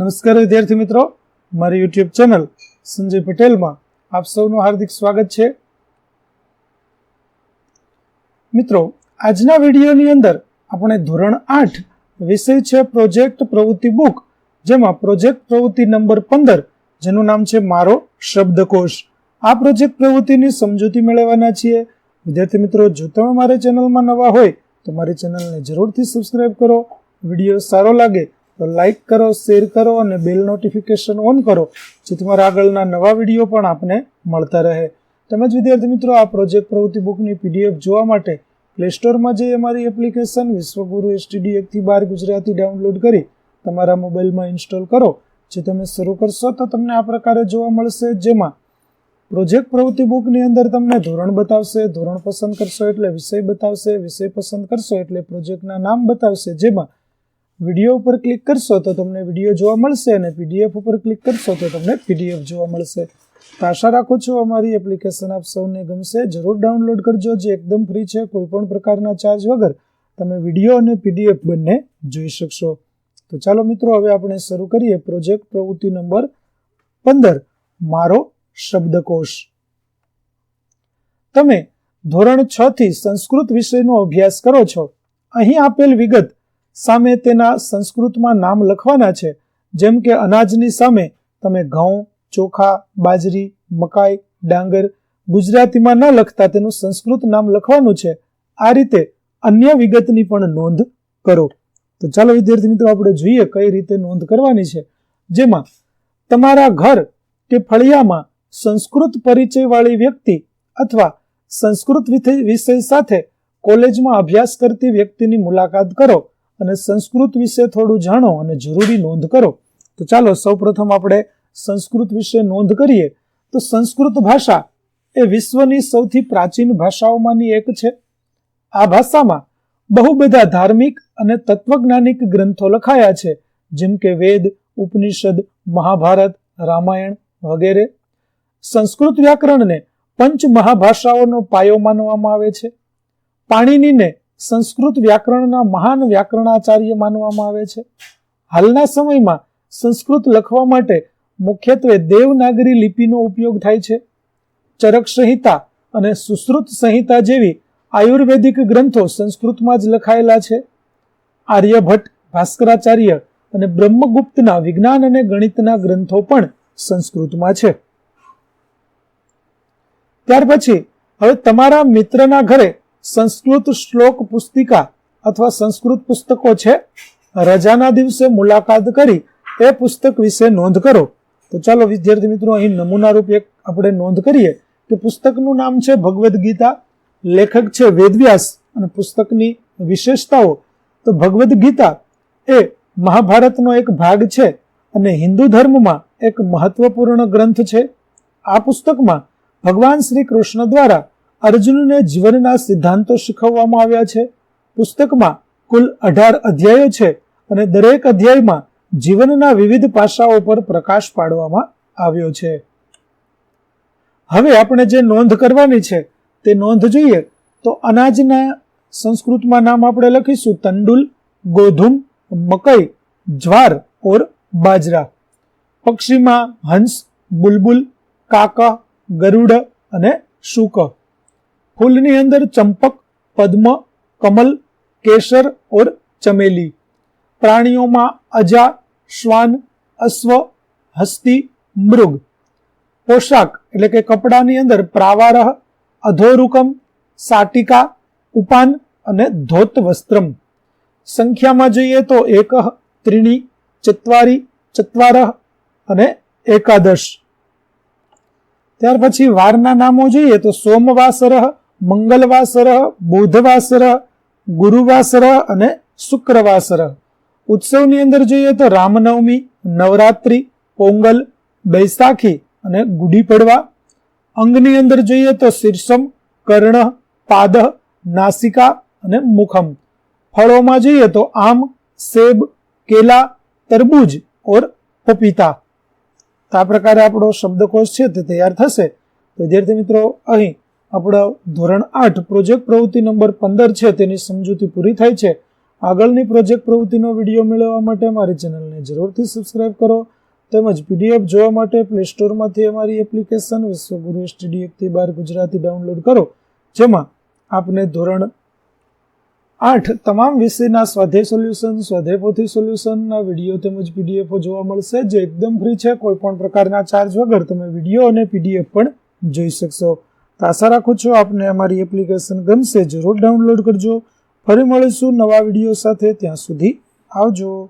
નમસ્કાર વિદ્યાર્થી મિત્રો. મારી યુટ્યુબ ચેનલ સંજય પટેલમાં આપ સૌનું હાર્દિક સ્વાગત છે. મિત્રો, આજના વિડીયોની અંદર આપણે ધોરણ આઠ વિષય છે પ્રોજેક્ટ પ્રવૃત્તિ બુક જેમાં પ્રોજેક્ટ પ્રવૃત્તિ નંબર પંદર, જેનું નામ છે મારો શબ્દકોશ. આ પ્રોજેક્ટ પ્રવૃત્તિની સમજૂતી મેળવવાના છીએ. વિદ્યાર્થી મિત્રો, જો તમે મારી ચેનલમાં નવા હોય તો મારી ચેનલને જરૂરથી સબસ્ક્રાઈબ કરો. વીડિયો સારો લાગે તો લાઈક કરો શેર કરો અને બેલ નોટિફિકેશન ઓન કરો જેથી મારા આગળના નવા વીડિયો પણ આપને મળતા રહે. તેમજ વિદ્યાર્થી મિત્રો, આ પ્રોજેક્ટ પ્રવૃત્તિ બુકની પીડીએફ જોવા માટે પ્લે સ્ટોરમાં જઈ અમારી એપ્લિકેશન વિશ્વગુરુ એસટીડી એકથી બાર ગુજરાતી ડાઉનલોડ કરી તમારા મોબાઈલમાં ઇન્સ્ટોલ કરો. જે તમે શરૂ કરશો તો તમને આ પ્રકારે જોવા મળશે, જેમાં પ્રોજેક્ટ પ્રવૃત્તિ બુકની અંદર તમને ધોરણ બતાવશે, ધોરણ પસંદ કરશો એટલે વિષય બતાવશે, વિષય પસંદ કરશો એટલે પ્રોજેક્ટના નામ બતાવશે, જેમાં વીડિયો ઉપર ક્લિક કરશો તો તમને વીડિયો જોવા મળશે અને પીડીએફ ઉપર ક્લિક કરશો તો તમને પીડીએફ જોવા મળશે. તો આશા રાખું છું અમારી એપ્લિકેશન આપ સૌને ગમશે. જરૂર ડાઉનલોડ કરજો, જે એકદમ ફ્રી છે કોઈ પણ પ્રકારના ચાર્જ વગર તમે વીડિયો અને પીડીએફ બંને જોઈ શકશો. તો ચાલો મિત્રો, હવે આપણે શરૂ કરીએ પ્રોજેક્ટ પ્રવૃત્તિ નંબર પંદર, મારો શબ્દકોશ. તમે ધોરણ છ થી સંસ્કૃત વિષયનો અભ્યાસ કરો છો. અહીં આપેલ વિગત સામે તેના સંસ્કૃતમાં નામ લખવાના છે, જેમ કે અનાજની સામે તમે ઘઉં, ચોખા, બાજરી, મકાઈ, ડાંગર, ગુજરાતીમાં ન લખતા તેનું સંસ્કૃત નામ લખવાનું છે. આ રીતે અન્ય વિગતની પણ નોંધ કરો. તો ચાલો, વિદ્યાર્થી મિત્રો, આપણે જોઈએ કઈ રીતે નોંધ કરવાની છે. જેમાં તમારા ઘર કે ફળિયામાં સંસ્કૃત પરિચયવાળી વ્યક્તિ અથવા સંસ્કૃત વિષય સાથે કોલેજમાં અભ્યાસ કરતી વ્યક્તિની મુલાકાત કરો. અને સંસ્કૃત વિશે થોડું જાણો અને જરૂરી નોંધ કરો. તો ચાલો સૌપ્રથમ આપણે સંસ્કૃત વિશે નોંધ કરીએ. તો સંસ્કૃત ભાષા એ વિશ્વની સૌથી પ્રાચીન ભાષાઓમાંની એક છે. આ ભાષામાં બહુ બધા ધાર્મિક અને તત્વજ્ઞાનિક ગ્રંથો લખાયા છે. જેમ કે વેદ, ઉપનિષદ, મહાભારત, રામાયણ વગેરે. સંસ્કૃત વ્યાકરણને પંચ મહાભાષાઓનો પાયો માનવામાં આવે છે. પાણીનીને સંસ્કૃત વ્યાકરણના મહાન વ્યાકરણાચાર્ય માનવામાં આવે છે. હાલના સમયમાં સંસ્કૃત લખવા માટે મુખ્યત્વે દેવનાગરી લિપિનો ઉપયોગ થાય છે. ચરક સંહિતા અને સુશ્રુત સંહિતા જેવી આયુર્વેદિક ગ્રંથો સંસ્કૃતમાં જ લખાયેલા છે. આર્યભટ્ટ, ભાસ્કરાચાર્ય અને બ્રહ્મગુપ્તના વિજ્ઞાન અને ગણિતના ગ્રંથો પણ સંસ્કૃતમાં છે. ત્યાર પછી હવે તમારા મિત્રના ઘરે સંસ્કૃત શ્લોક પુસ્તિકા અથવા સંસ્કૃત પુસ્તકો છે, રજાના દિવસે મુલાકાત કરી એ પુસ્તક વિશે નોંધ કરો. તો ચાલો, વિદ્યાર્થી મિત્રો, અહીં નમૂના રૂપે આપણે નોંધ કરીએ કે પુસ્તકનું નામ છે ભગવદ્ ગીતા, લેખક છે વેદવ્યાસ અને પુસ્તકની વિશેષતાઓ. તો ભગવદ્ ગીતા એ મહાભારતનો એક ભાગ છે અને હિન્દુ ધર્મમાં એક મહત્વપૂર્ણ ગ્રંથ છે. આ પુસ્તકમાં ભગવાન શ્રી કૃષ્ણ દ્વારા અર્જુનને જીવનના સિદ્ધાંતો શીખવવામાં આવ્યા છે. પુસ્તકમાં કુલ અઢાર અધ્યાયો છે અને દરેક અધ્યાયમાં જીવનના વિવિધ પાસાઓ પર પ્રકાશ પાડવામાં આવ્યો છે. હવે આપણે જે નોંધ કરવાની છે તે નોંધ જોઈએ તો અનાજના સંસ્કૃતમાં નામ આપણે લખીશું તંડુલ, ગોધુમ, મકઈ, જ્વાર, ઓર બાજરા. પક્ષીમાં હંસ, બુલબુલ, કાકા, ગરુડ અને શુક. ફૂલની અંદર ચંપક, પદ્મ, કમલ, કેસર ઓર ચમેલી. પ્રાણીઓમાં અજા, શ્વાન, અશ્વ, હસ્તી, મૃગ. પોશાક એટલે કે કપડાની અંદર પ્રાવારહ, અધોરુકમ, સાટિકા, ઉપાન અને ધોત વસ્ત્રમ સંખ્યામાં જોઈએ તો એક, ત્રીણી, ચત્વારી, ચત્વારહ અને એકાદશ. ત્યાર પછી વારના નામો જોઈએ તો સોમવાસર મંગલવાસર, બુધવાસર, ગુરુવાસર અને શુક્રવાસર. ઉત્સવની અંદર જોઈએ તો રામનવમી, નવરાત્રિ, પોંગલ, બૈસાખી અને ગુડી પડવા અંગની અંદર જોઈએ તો શીર્ષમ, કર્ણ, પાદ, નાસિકા અને મુખમ. ફળોમાં જોઈએ તો આમ, સેબ, કેલા, તરબૂજ ઓર પપીતા. તો આ પ્રકારે આપણો શબ્દકોશ છે તે તૈયાર થશે. તો વિદ્યાર્થી મિત્રો, અહીં આપણા ધોરણ આઠ પ્રોજેક્ટ પ્રવૃત્તિ નંબર પંદર છે, તેની સમજૂતી પૂરી થાય છે. આગળની પ્રોજેક્ટ પ્રવૃત્તિનો વીડિયો મેળવવા માટે અમારી ચેનલને જરૂરથી સબસ્ક્રાઇબ કરો. તેમજ પીડીએફ જોવા માટે પ્લે સ્ટોરમાંથી અમારી એપ્લિકેશન વિશ્વગુરુ એસટીડી એકથી બાર ગુજરાતી ડાઉનલોડ કરો. જેમાં આપને ધોરણ આઠ તમામ વિષયના સ્વાધ્યાય સોલ્યુશન સ્વાધ્યાય પોથી સોલ્યુશનના વીડિયો તેમજ પીડીએફો જોવા મળશે. જે એકદમ ફ્રી છે. કોઈ પણ પ્રકારના ચાર્જ વગર તમે વીડિયો અને પીડીએફ પણ જોઈ શકશો. તો આશા રાખું છું આપને અમારી એપ્લિકેશન ગમશે. જરૂર ડાઉનલોડ કરજો. ફરી મળીશું નવા વીડિયો સાથે. ત્યાં સુધી આવજો.